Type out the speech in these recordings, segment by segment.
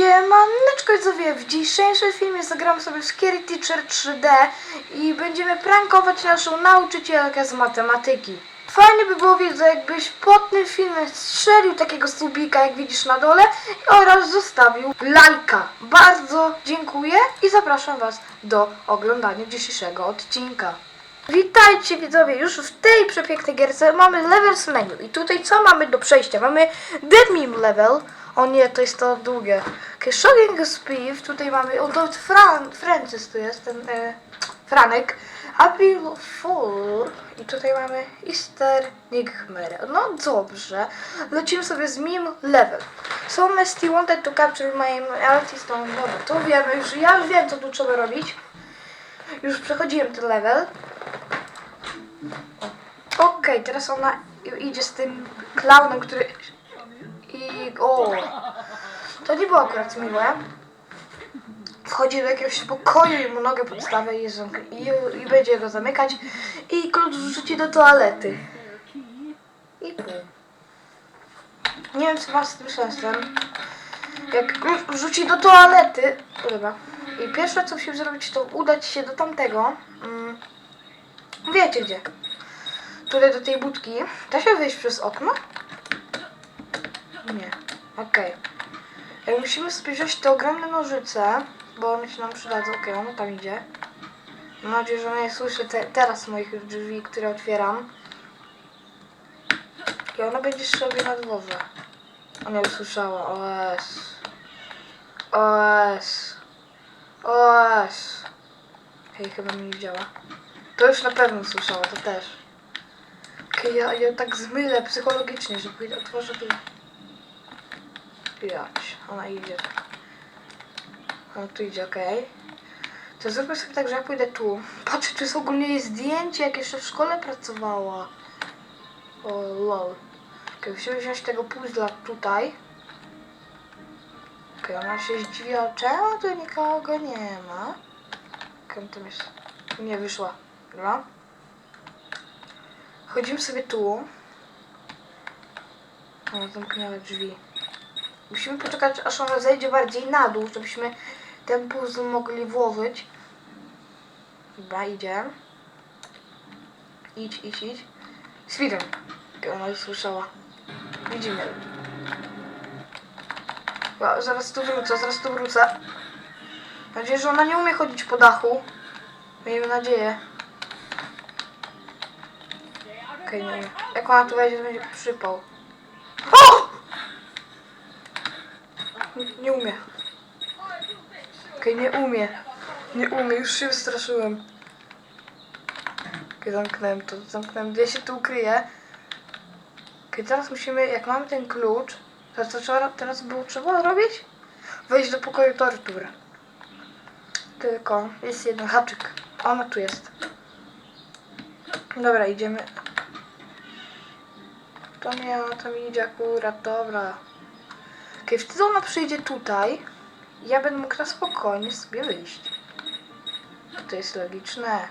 Siemaneczko widzowie, w dzisiejszym filmie zagram sobie w Scary Teacher 3D i będziemy prankować naszą nauczycielkę z matematyki. Fajnie by było wiedzę, jakbyś pod tym filmem strzelił takiego subika, jak widzisz na dole oraz zostawił lajka. Bardzo dziękuję i zapraszam Was do oglądania dzisiejszego odcinka. Witajcie widzowie, już w tej przepięknej gierce mamy levels menu i tutaj co mamy do przejścia? Mamy Dead Meme level, o nie, to jest to długie. Okay, Shocking Speed, tutaj mamy, o to Fran, Francis tu jest, ten e, Franek. April Fool i tutaj mamy Easter Nightmare. No dobrze, lecimy sobie z meme level. So Misty wanted to capture my artist on dobra, to wiemy już, ja już wiem co tu trzeba robić. Już przechodziłem ten level. Okej, teraz ona idzie z tym klaunem, który... I... o! To nie było akurat miłe. Wchodzi do jakiegoś pokoju i mu nogę podstawia i, i, i będzie go zamykać. I klucz wrzuci do toalety. I pół. Nie wiem co ma z tym sensem. Jak klucz wrzuci do toalety... Dobra. I pierwsze co musimy zrobić to udać się do tamtego. Mm, wiecie gdzie tutaj do tej budki. Da się wyjść przez okno? Nie. Okej. Okay. Musimy sobie wziąć te ogromne nożyce, bo one się nam przydadzą. Okej, okay, tam idzie. Mam nadzieję, że nie słyszy te, teraz moich drzwi, które otwieram. I ona będzie sobie na dworze. Ona usłyszała. OS. OS. OS. Hej, chyba mi nie działa. To już na pewno słyszała, to też. Okej, ja, ja tak zmylę psychologicznie, że pójdę, otworzę tu. Jać, ona idzie. Ona tu idzie, okej. To zróbmy sobie tak, że ja pójdę tu. Patrzę, czy jest ogólnie jej zdjęcie, jak jeszcze w szkole pracowała. O, lol. Okej, musimy wziąć tego puzzla tutaj. Okej, ona się zdziwi, a czemu tu nikogo nie ma? Okej, tam jest. Nie wyszła. Dobra. Chodzimy sobie tu. O, zamknęła drzwi. Musimy poczekać, aż ona zejdzie bardziej na dół, żebyśmy ten puzzle mogli włożyć. Dobra, idzie. Idź, idź, idź. Speedrun. Okay, ona już słyszała. Widzimy. Wow, zaraz tu wrócę, zaraz tu wrócę. Mam nadzieję, że ona nie umie chodzić po dachu. Miejmy nadzieję. Okej, nie umie. Jak ona tu wejdzie, to będzie przypał. Nie, umie. Okej, nie umie. Nie umie, już się wystraszyłem. Okej, zamknąłem to, zamknąłem. Ja się tu ukryję. Okej, teraz musimy, jak mamy ten klucz, to co trzeba, teraz było trzeba robić? Wejść do pokoju tortur. Tylko jest jeden haczyk. Ona tu jest. Dobra, idziemy. To nie, ona tam idzie akurat, dobra. Okej, wtedy ona przyjdzie tutaj. Ja będę mógł na spokojnie sobie wyjść. To jest logiczne.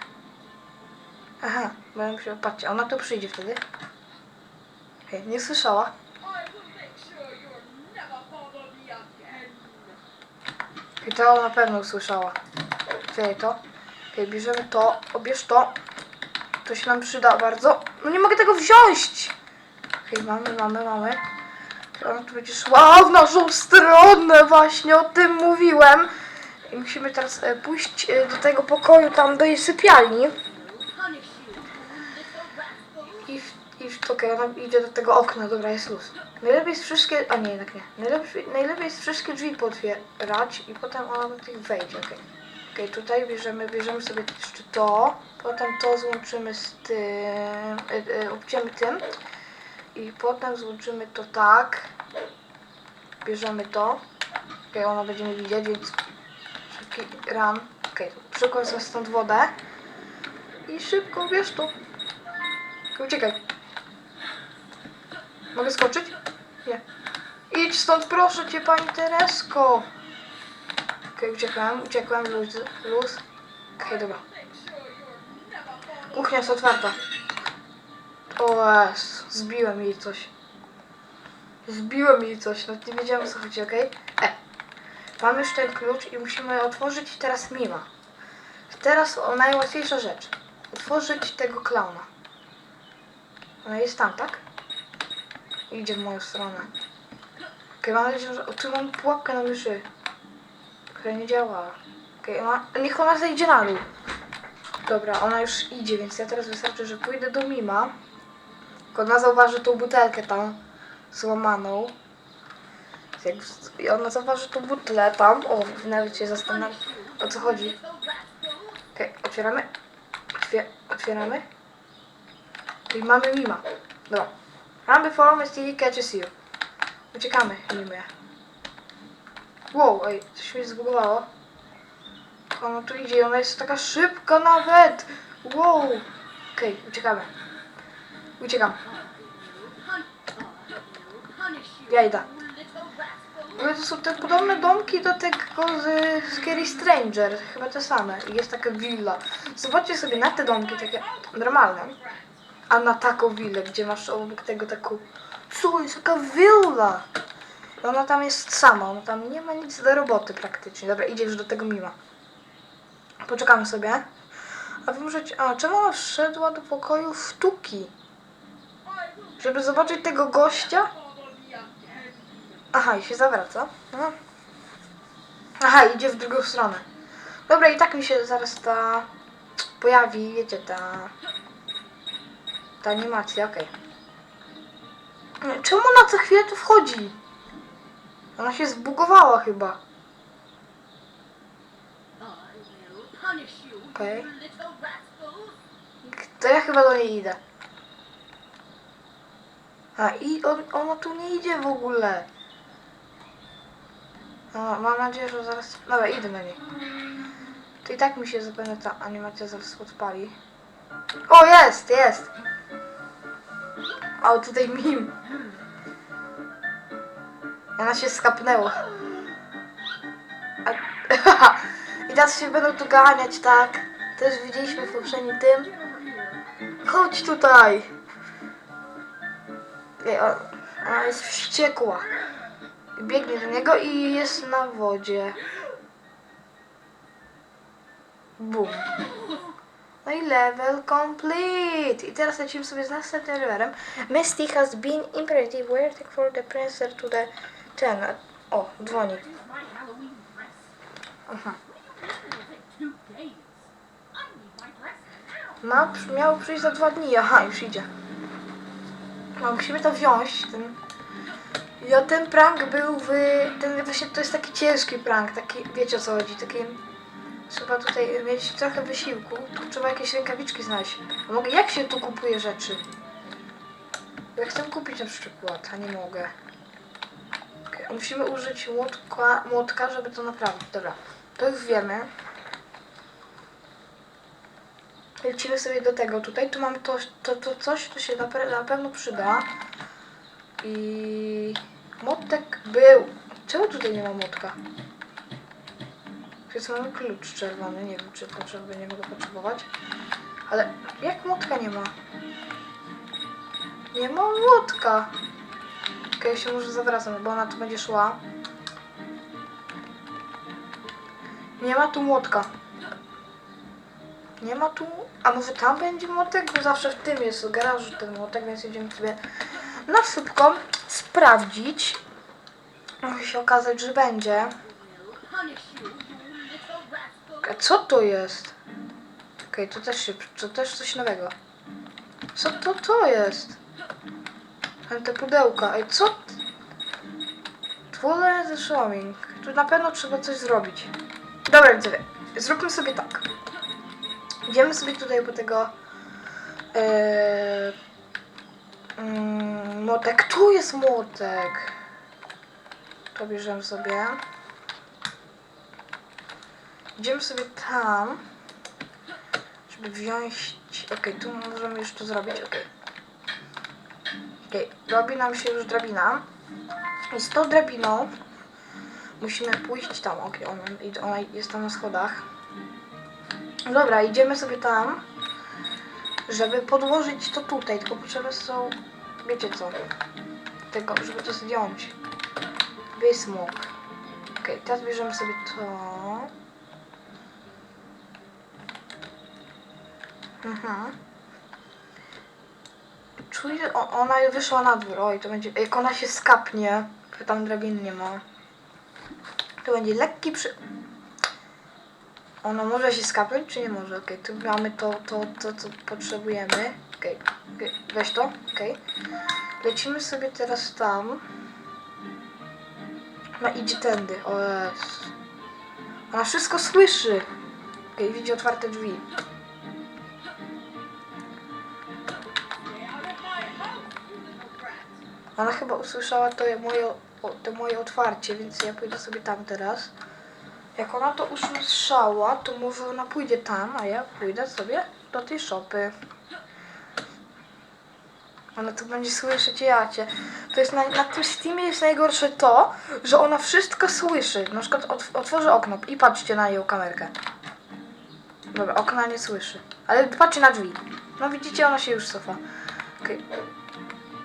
Aha, będę musiał, patrzcie, ona tu przyjdzie wtedy. Okej, nie słyszała. I to na pewno usłyszała. Czekaj to. Okej, bierzemy to. Obierz to. To się nam przyda bardzo. No nie mogę tego wziąć! Okej, mamy, mamy, mamy. Ona tu będzie szła w naszą stronę, właśnie o tym mówiłem. I musimy teraz e, pójść e, do tego pokoju, tam do jej sypialni. I, w, i w, okej, ona idzie do tego okna, dobra, jest luz. Najlepiej jest wszystkie, a nie, jednak nie. Najlepiej, najlepiej jest wszystkie drzwi potwierać i potem ona do tych wejdzie, okej. Okej, tutaj bierzemy, bierzemy sobie jeszcze to, potem to złączymy z tym, e, e, obciemy tym i potem złączymy to tak. Bierzemy to. Okej, ona będziemy widzieć, więc szybki run. Okej, okay, sobie stąd wodę i szybko bierz. Okej, Uciekaj. Mogę skoczyć? Nie. Idź stąd, proszę cię, pani Teresko. Okej, uciekłem, uciekłem, luz, luz. Okej, dobra. Kuchnia jest otwarta. O, zbiłem jej coś. Zbiłem jej coś, no nie wiedziałem co chodzi, okej? E. Mamy już ten klucz i musimy otworzyć teraz mima. Teraz o, najłatwiejsza rzecz. Otworzyć tego klauna. Ona jest tam, tak? Idzie w moją stronę. Okej, mam nadzieję, że... O, tu mam pułapkę na myszy. Która nie działa. Okej, ona... niech ona zejdzie na dół. Dobra, ona już idzie, więc ja teraz wystarczy, że pójdę do Mima. Ona zauważy tą butelkę tam złamaną. I ona zauważy tą butlę tam. O, nawet się zastanawia, o co chodzi. Okej, otwieramy. Otwier otwieramy. I mamy Mima. Dobra. Run before Mystery catches you. Uciekamy, Mimie. Wow, ej, coś mi zbugowało. Ona tu idzie, ona jest taka szybka nawet. Wow. Okej, uciekamy. Uciekam. Ja idę. Ale to są te podobne domki do tego z Scary Stranger. Chyba te same. Jest taka willa. Zobaczcie sobie na te domki, takie normalne. A na taką willę, gdzie masz obok tego taką... Co, jest taka willa? Ona tam jest sama, ona tam nie ma nic do roboty praktycznie. Dobra, idzie już do tego mima. Poczekamy sobie. A wy możecie... A, czemu ona wszedła do pokoju w tuki? Żeby zobaczyć tego gościa? Aha, i się zawraca. No. Aha, idzie w drugą stronę. Dobra, i tak mi się zaraz ta pojawi, wiecie, ta ta animacja, okej. Nie, Czemu ona co chwilę tu wchodzi? Ona się zbugowała chyba. Okej. To ja chyba do niej idę. A i on, ona tu nie idzie w ogóle. No, mam nadzieję, że zaraz... Dobra, idę na niej. To i tak mi się zapewne ta animacja zaraz odpali. O, jest, jest! O, tutaj mim. Ona się skapnęła. A... I teraz się będą tu ganiać, tak? Też widzieliśmy w poprzednim tym. Chodź tutaj! O- Ona jest wściekła. Biegnie do niego i jest na wodzie. Bum. No i level complete. I teraz lecimy sobie z następnym levelem. Misty has been imperative waiting for the prince to the ten. O, dzwoni. Aha. Ma, miał przyjść za dwa dni. Aha, już idzie. No, musimy to wziąć. Ten... Ja, ten prank był w... Ten właśnie to jest taki ciężki prank. Taki, wiecie o co chodzi. Taki... Trzeba tutaj mieć trochę wysiłku. Tu trzeba jakieś rękawiczki znaleźć. Mogę, jak się tu kupuje rzeczy? Ja chcę kupić na przykład, a nie mogę. Okej, musimy użyć młotka, młotka, żeby to naprawić. Dobra, to już wiemy. Lecimy sobie do tego tutaj. Tu mamy to, to, to coś, to się na, pe- na pewno przyda. I młotek był. Czemu tutaj nie ma młotka? Więc mamy klucz czerwony. Nie wiem, czy potrzeby nie mogę potrzebować. Ale jak młotka nie ma? Nie ma młotka. Okej, się może zawracam, bo ona tu będzie szła. Nie ma tu młotka. Nie ma tu... A może tam będzie młotek? Bo zawsze w tym jest, w garażu ten młotek, więc idziemy sobie na szybko sprawdzić. Może się okazać, że będzie. Co to jest? Okej, to też się, to też coś nowego. Co to to jest? Te pudełka, ej co? Twole ze showing. Tu na pewno trzeba coś zrobić. Dobra, widzowie, zróbmy sobie tak. Idziemy sobie tutaj po tego Eee, mm, młotek. Tu jest młotek. To bierzemy sobie. Idziemy sobie tam, żeby wziąć... Okej, tu możemy już to zrobić, okej. Okej, robi nam się już drabina. I z tą drabiną musimy pójść tam, okej, ona, ona jest tam na schodach. Dobra, idziemy sobie tam, żeby podłożyć to tutaj, tylko potrzebne są, wiecie co, tego, żeby to zdjąć. Wysmok. Ok, teraz bierzemy sobie to. Mhm. Czuję, o, ona wyszła na dwór. Oj, to będzie. Jak ona się skapnie, to tam drabin nie ma. To będzie lekki przy. Ona może się skapnąć, czy nie może? Okej, tu mamy to, to, to, co potrzebujemy. Okej, okej, weź to, okej. Lecimy sobie teraz tam. Ona idzie tędy, o. Ona wszystko słyszy. Okej, widzi otwarte drzwi. Ona chyba usłyszała to moje, o, to moje otwarcie, więc ja pójdę sobie tam teraz. Jak ona to usłyszała, to może ona pójdzie tam, a ja pójdę sobie do tej szopy. Ona tu będzie słyszeć jacie. To jest na, na tym Steamie jest najgorsze to, że ona wszystko słyszy. Na przykład otw okno i patrzcie na jej kamerkę. Dobra, okna nie słyszy. Ale patrzcie na drzwi. No widzicie, ona się już cofa. Okej.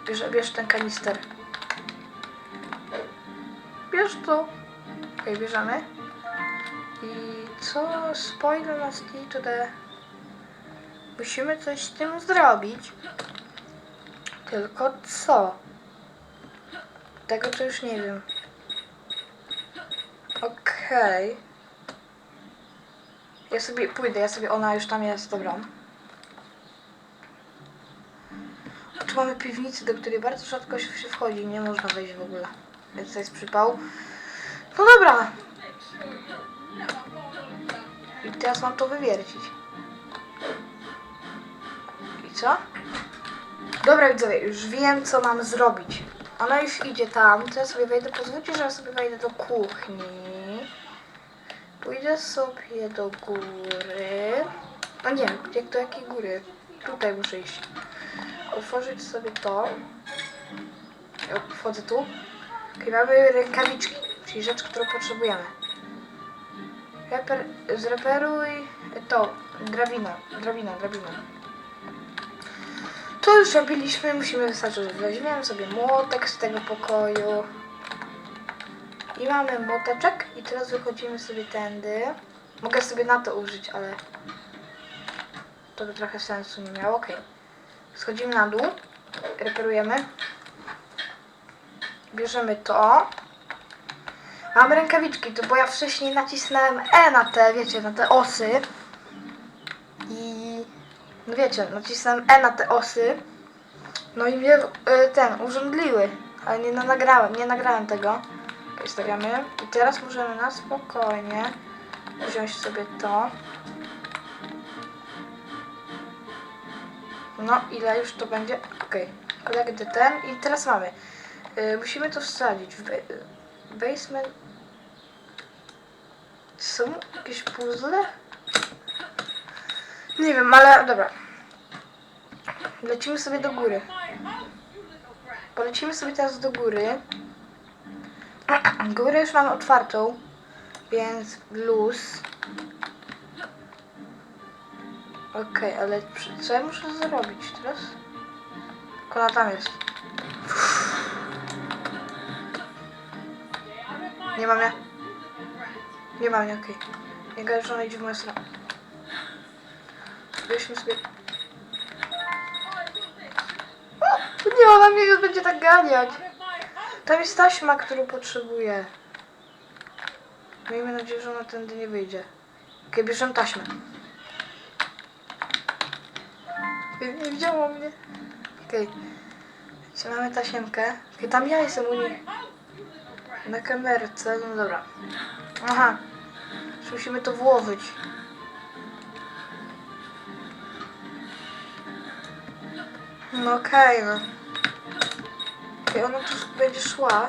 Bierz, bierz ten kanister. Bierz to. Okej, bierzemy. Co? Spoiler na the... Musimy coś z tym zrobić. Tylko co? Tego to już nie wiem. Okej. Ja sobie pójdę, ja sobie, ona już tam jest, dobra. Tu mamy piwnicę, do której bardzo rzadko się wchodzi, nie można wejść w ogóle. Więc to jest przypał. No dobra, teraz mam to wywiercić. I co? Dobra widzowie, już wiem co mam zrobić. Ona już idzie tam, to ja sobie wejdę, pozwólcie, że ja sobie wejdę do kuchni. Pójdę sobie do góry. No nie, jak do jakiej góry? Tutaj muszę iść. Otworzyć sobie to. Ja wchodzę tu. Okay, mamy rękawiczki, czyli rzecz, którą potrzebujemy. Reper, zreperuj to, drabina, drabina, drabina. To już robiliśmy, musimy wystarczyć. Weźmiemy sobie młotek z tego pokoju. I mamy młoteczek i teraz wychodzimy sobie tędy. Mogę sobie na to użyć, ale to by trochę sensu nie miało. Okej. Schodzimy na dół, reperujemy. Bierzemy to. Mam rękawiczki, to bo ja wcześniej nacisnąłem E na te, wiecie, na te osy. I no wiecie, nacisnąłem E na te osy. No i mnie y, ten, urządliły. Ale nie nagrałem, nie nagrałem tego. Okej, stawiamy. I teraz możemy na spokojnie wziąć sobie to. No, ile już to będzie? Okej, okay. ten. I teraz mamy. Y, musimy to wsadzić w y, basement. Są jakieś puzzle? Nie wiem, ale dobra. Lecimy sobie do góry. Polecimy sobie teraz do góry. Górę już mamy otwartą, więc luz. Okej, ale przy- co ja muszę zrobić teraz? Jak Ona tam jest. My Nie ma mnie. Nie ma mnie, okej. Nie gadaj, że ona idzie w moją stronę. Weźmy sobie... O, nie, ona mnie już będzie tak ganiać. Tam jest taśma, którą potrzebuję. Miejmy nadzieję, że ona tędy nie wyjdzie. Okej, bierzemy taśmę. Nie, widziała mnie. Okej. Okay. Mamy tasiemkę. Okej, tam ja jestem u brat. Na kamerce, no dobra. Aha. Musimy to włożyć. No okej, no. Okej, ona tu będzie szła.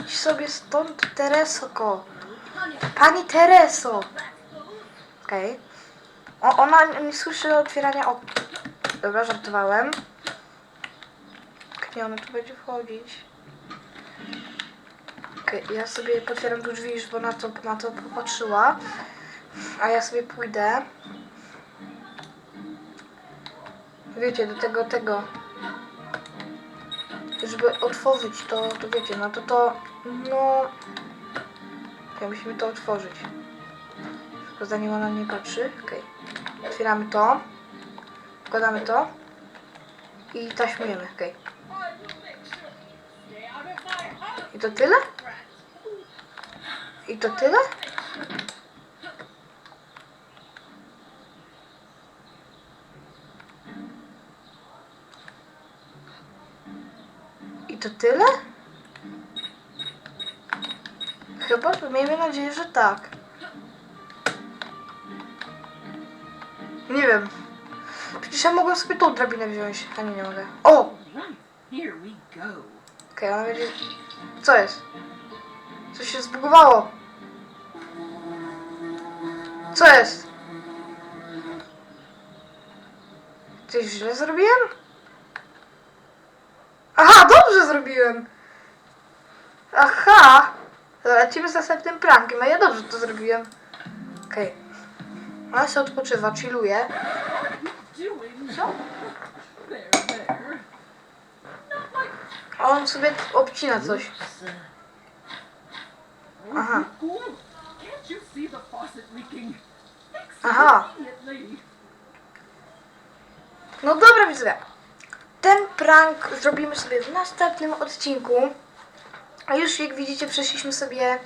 Idź sobie stąd, Teresoko. Pani Tereso. Okej. O, ona nie słyszy otwierania okna. Dobra, żartowałem. Nie, ona tu będzie wchodzić. Okej, ja sobie potwieram tu drzwi, bo na to, na to popatrzyła. A ja sobie pójdę. Wiecie, do tego, tego. Żeby otworzyć to, to wiecie, no to to, no... Okay, musimy to otworzyć. Tylko zanim ona nie patrzy. Okej. Otwieramy to. Wkładamy to. I taśmujemy. Okej. House, I to tyle? I to tyle? I to tyle? Chyba, miejmy nadzieję, że tak. Nie wiem. Przecież ja mogłem sobie tą drabinę wziąć, a nie, nie mogę. O! Okej, ona będzie... Co jest? Coś się zbugowało. Co jest? Coś źle zrobiłem? Aha, dobrze zrobiłem! Aha! Lecimy z następnym prankiem, a ja dobrze to zrobiłem. Okej. Ona się odpoczywa, chilluje. Co? A on sobie obcina coś. Aha. Can't you see the faucet leaking? Aha. No dobra, widzowie. Ten prank zrobimy sobie w następnym odcinku. A już jak widzicie, przeszliśmy sobie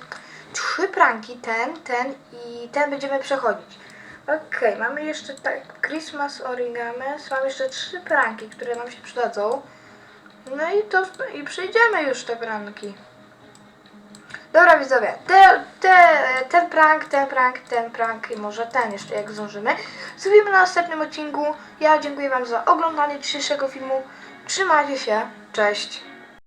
trzy pranki. Ten, ten i ten będziemy przechodzić. Okej, mamy jeszcze tak Christmas Origames. Mamy jeszcze trzy pranki, które nam się przydadzą. No i to i przejdziemy już te pranki. Dobra widzowie, te, te, ten prank, ten prank, ten prank i może ten jeszcze jak zdążymy. Zrobimy na następnym odcinku. Ja dziękuję Wam za oglądanie dzisiejszego filmu. Trzymajcie się, cześć.